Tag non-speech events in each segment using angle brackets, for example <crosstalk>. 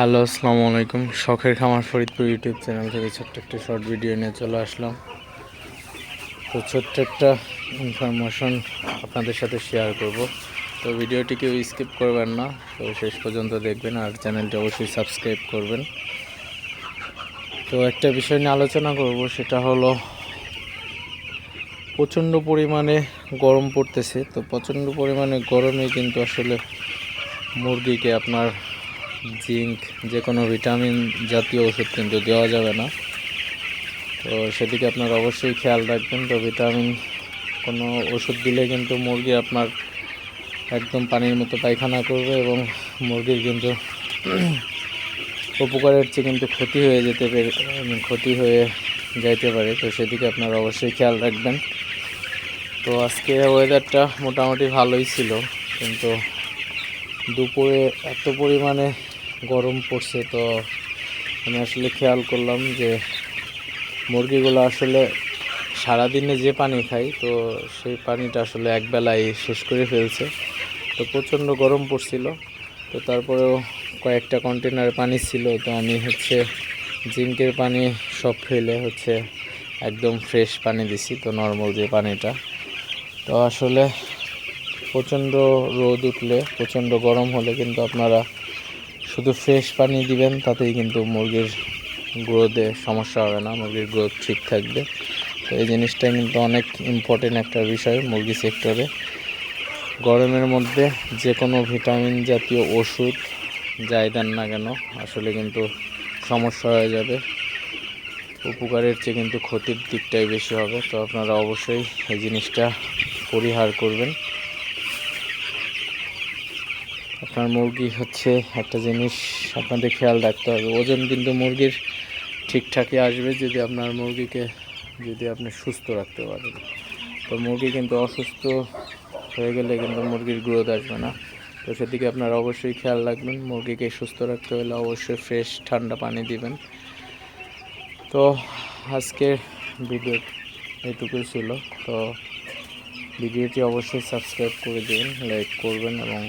Hello, আসসালামু আলাইকুম। শখের খামার ফরিদপুর ইউটিউব চ্যানেল থেকে ছোট্ট একটা শর্ট ভিডিও নিয়ে চলে আসলাম। তো ছোট্ট একটা ইনফরমেশন আপনাদের সাথে শেয়ার করব। তো ভিডিওটি কেউ স্কিপ করবেন না, তো শেষ পর্যন্ত দেখবেন আর চ্যানেলটি অবশ্যই সাবস্ক্রাইব করবেন। তো একটা বিষয় নিয়ে আলোচনা করব, সেটা হলো প্রচণ্ড পরিমাণে গরম পড়তেছে। তো প্রচণ্ড পরিমাণে গরমে কিন্তু আসলে মুরগিকে আপনার জিঙ্ক যে কোনো ভিটামিন জাতীয় ওষুধ কিন্তু দেওয়া যাবে না। তো সেদিকে আপনার অবশ্যই খেয়াল রাখবেন। তো ভিটামিন কোনো ওষুধ দিলে কিন্তু মুরগি আপনার একদম পানির মতো পায়খানা করবে এবং মুরগির কিন্তু <clears throat> উপকারের চেয়ে কিন্তু ক্ষতি হয়ে যেতে পারে ক্ষতি হয়ে যাইতে পারে। তো সেদিকে আপনারা অবশ্যই খেয়াল রাখবেন। তো আজকে ওয়েদারটা মোটামুটি ভালোই ছিল, কিন্তু দুপুরে এত পরিমাণে গরম পড়ছে তো আমি আসলে খেয়াল করলাম যে মুরগিগুলো আসলে সারাদিনে যে পানি খায় তো সেই পানিটা আসলে একবেলায় শেষ করে ফেলছে। তো প্রচণ্ড গরম পড়ছিল। তো তারপরেও কয়েকটা কন্টেনার পানি ছিল, তো আমি হচ্ছে জিঙ্কের পানি সব ফেলে হচ্ছে একদম ফ্রেশ পানি দিছি, তো নর্মাল যে পানিটা। তো আসলে প্রচণ্ড রোদ উঠলে, প্রচণ্ড গরম হলে কিন্তু আপনারা শুধু ফ্রেশ পানি দিবেন, তাতেই কিন্তু মুরগির গ্রোথে সমস্যা হবে না, মুরগির গ্রোথ ঠিক থাকবে। তো এই জিনিসটা কিন্তু অনেক ইম্পর্টেন্ট একটা বিষয় মুরগি সেক্টরে গরমের মধ্যে যে কোনো ভিটামিন জাতীয় ওষুধ, যাই দেন না কেন, আসলে কিন্তু সমস্যা হয়ে যাবে। উপকারের চেয়ে কিন্তু ক্ষতির দিকটাই বেশি হবে। তো আপনারা অবশ্যই এই জিনিসটা পরিহার করবেন। আপনার মুরগি হচ্ছে একটা জিনিস আপনাদের খেয়াল রাখতে হবে। ওজন কিন্তু মুরগির ঠিকঠাকই আসবে যদি আপনার মুরগিকে, যদি আপনি সুস্থ রাখতে পারেন। তো মুরগি কিন্তু অসুস্থ হয়ে গেলে কিন্তু মুরগির গ্রোথ আসবে না। তো সেদিকে আপনারা অবশ্যই খেয়াল রাখবেন। মুরগিকে সুস্থ রাখতে হলে অবশ্যই ফ্রেশ, ঠান্ডা পানি দিবেন। তো আজকের ভিডিও এটুকুই ছিল। তো ভিডিওটি অবশ্যই সাবস্ক্রাইব করে দিন, লাইক করবেন এবং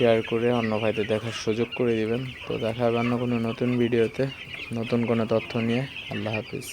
শেয়ার করে অন্য ভাইদের দেখার সুযোগ করে দিবেন। তো দেখা হবে অন্য কোনো নতুন ভিডিওতে নতুন কোনো তথ্য নিয়ে। আল্লাহ হাফিজ।